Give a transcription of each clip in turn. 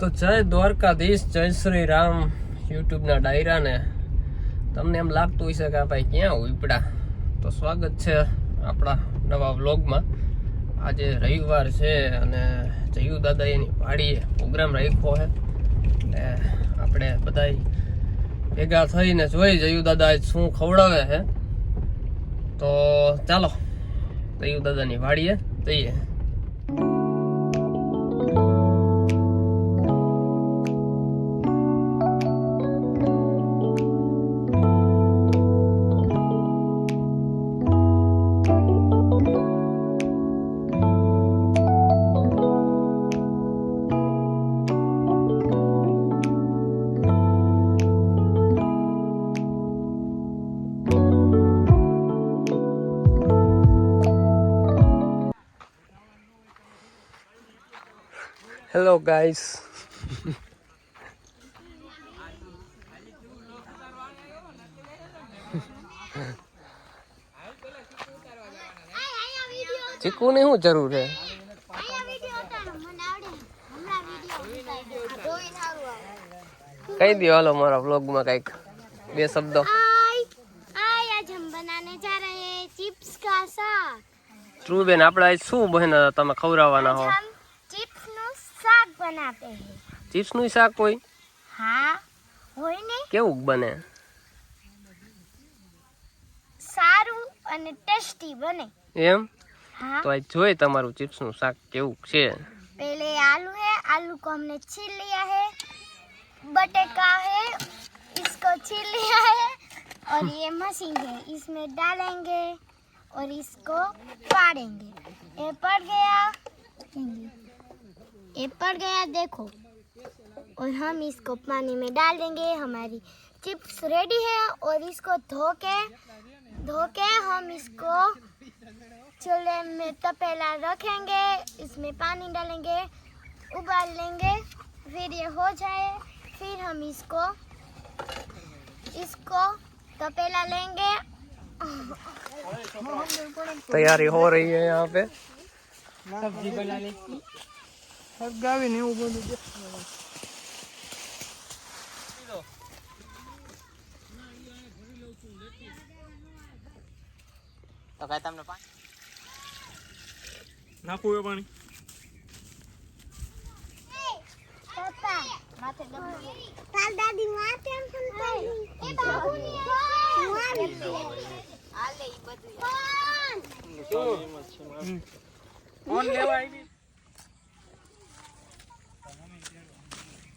તો જય દ્વારકાધીશ જય શ્રી રામ યુટ્યુબના ડાયરાને તમને એમ લાગતું હશે કે આ ભાઈ ક્યાં ઉપડા તો સ્વાગત છે આપણા નવા વ્લોગમાં આજે રવિવાર છે અને જયુ દાદા એની વાડીએ પ્રોગ્રામ રાખ્યો છે એટલે આપણે બધા ભેગા થઈને જોઈ જયુ દાદા શું ખવડાવે છે તો ચાલો જયુ દાદાની વાડીએ જઈએ હેલો ગાઈસ ચીકુ ની શું જરૂર છે કહી દો હાલો મારા વ્લોગમાં કંઈક બે શબ્દો ટ્રુ બેન આપણે શું બહેન તમે ખવડાવવાના હો તણ આપ હે ચીપસ નું શાક કોઈ હા હોય ને કેવું બને સારો અને ટેસ્ટી બને એમ હા તો આ જોય તમારું ચીપસ નું શાક કેવું છે પેલે આલુ હે આલુ કોમને છીલ લિયા હે બટેકા હે इसको છીલ લિયા હે ઓર યે મશીન હે इसमें डालेंगे ઓર इसको પાડेंगे એ પર ગયા ये पड़ गया देखो और हम इसको पानी में डाल देंगे हमारी चिप्स रेडी है और इसको धो के धो के हम इसको चूल्हे में तपेला रखेंगे इसमें पानी डालेंगे उबाल लेंगे फिर ये हो जाए फिर हम इसको इसको तपेला लेंगे तैयारी हो रही है यहाँ पे सब्जी बनाने की સળગાવીને એવું બધું તો કઈ તમને પાણી નાખવું એ પાણી કોણ લેવા આવી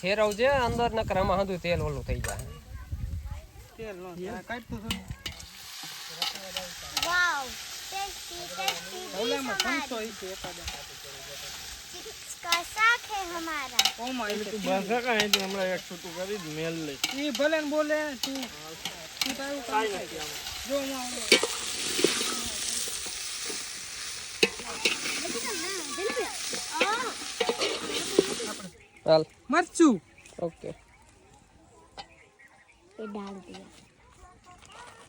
ફેરવજે અંદર નકર આમાં હાંધું તેલ ઓલું થઈ જાય તેલ નો કાઢતું છું વાવ ટેસ્ટી ટેસ્ટી ઓલામાં સંતો છે એકાદા का साग है हमारा ओ माय तू भाषा का है तू हमरा एक छोटू कर मेल ले ई भले बोले तू तू ताऊ का जो ना डाल मरचू ओके ये डाल दिया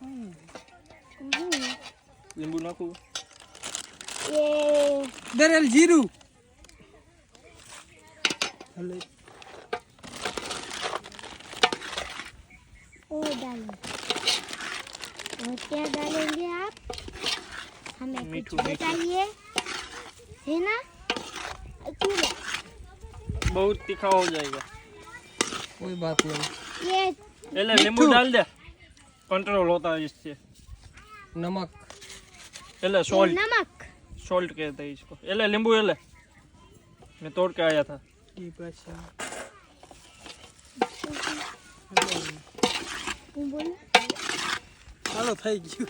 हम्म। नींबू नाकू ये डरेल जीरू हेलो ओ डाल और क्या डालेंगे आप हमें कुछ बताइए है ना अकेले बहुत तीखा हो जाएगा कोई बात नहीं ये पहले नींबू डाल दे कंट्रोल होता है इससे नमक पहले सॉल्ट नमक सॉल्ट कहते हैं इसको पहले नींबू पहले मैं तोड़ के आया था ચાલો થઈ ગયું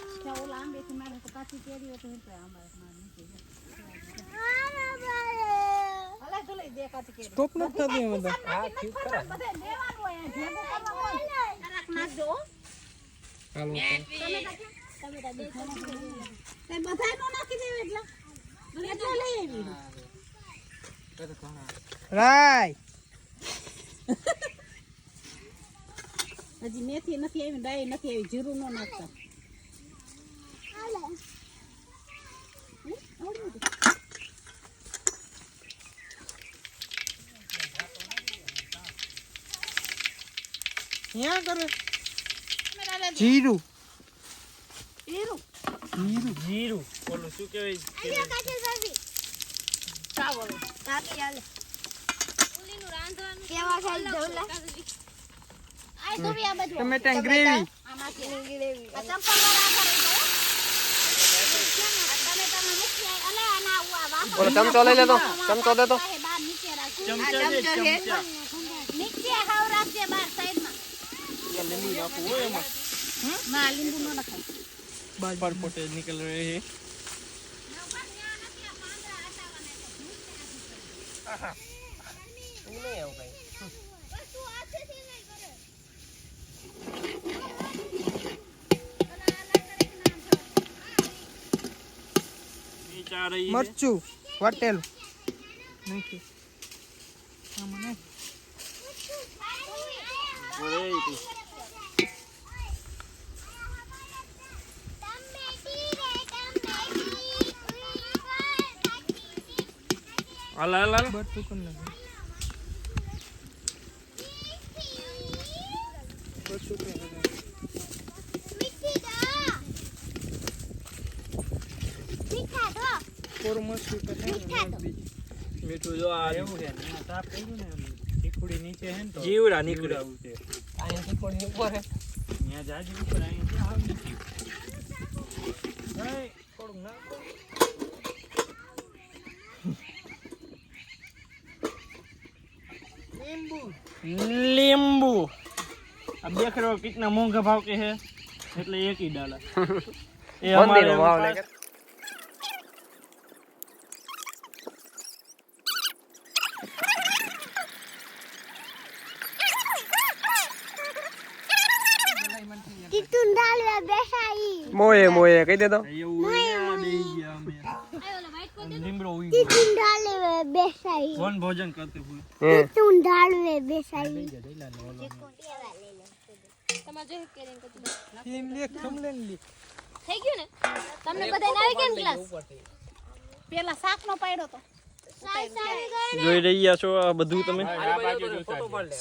સ્ટોપ નથી થતી એમ તો હા ઠીક કરે હાલો તમે બધા નો નાખી દેવ એટલા એટલે લઈ આવી રાય હજી મેથી નથી આવી ડાય નથી આવી જીરું નો નાખતા ક્યાં કરે જીરું જીરું જીરું જીરું બોલો શું કહેવાય અહીંયા કાચે સાબી ચાવલ કાપી આલે ઉલીનું રાંધવાનું કેવા ખાઈ ઢોલા આ તો બી આ બધું ટમેટા ગ્રેવી આમાં ગ્રેવી આ ચંપલ બોલો ચમચો લઈ લેતો ચમચો દેતો ચમચો ચમચો નીચે ખાવ રાખજે બાર मर्चू लींबू पोटे निकल रहे हैं मरचू वटेल હાલ હાલ હાલ બટ તું જો આ એવું છે ને નીચે હે ને જીવડા નીકળાવું છે અહીંયા ઉપર હે અહીંયા જાજી ઉપર અહીંયા આવ નીકળ્યું થોડુંક લીંબુ આ દેખરો કિતના મોંઘા ભાવ કે હે એટલે એક ઈ ડાલા એ અમારે ભાવ લેકર મોયે મોયે કહી દેતો મોયે મોયે લીમડો ઉઈ તી ચુંડાલ મે બેસાઈ કોણ ભોજન કરતી હોય તી ચુંડાલ મે બેસાઈ તમાર જો કેરેન કરતી તીમ લે કમલેન લે થઈ ગયું ને તમને બધાને આવી કેમ ક્લાસ પેલા શાક નો તો જોઈ રહ્યા છો આ બધું તમે ફોટો પાડ લે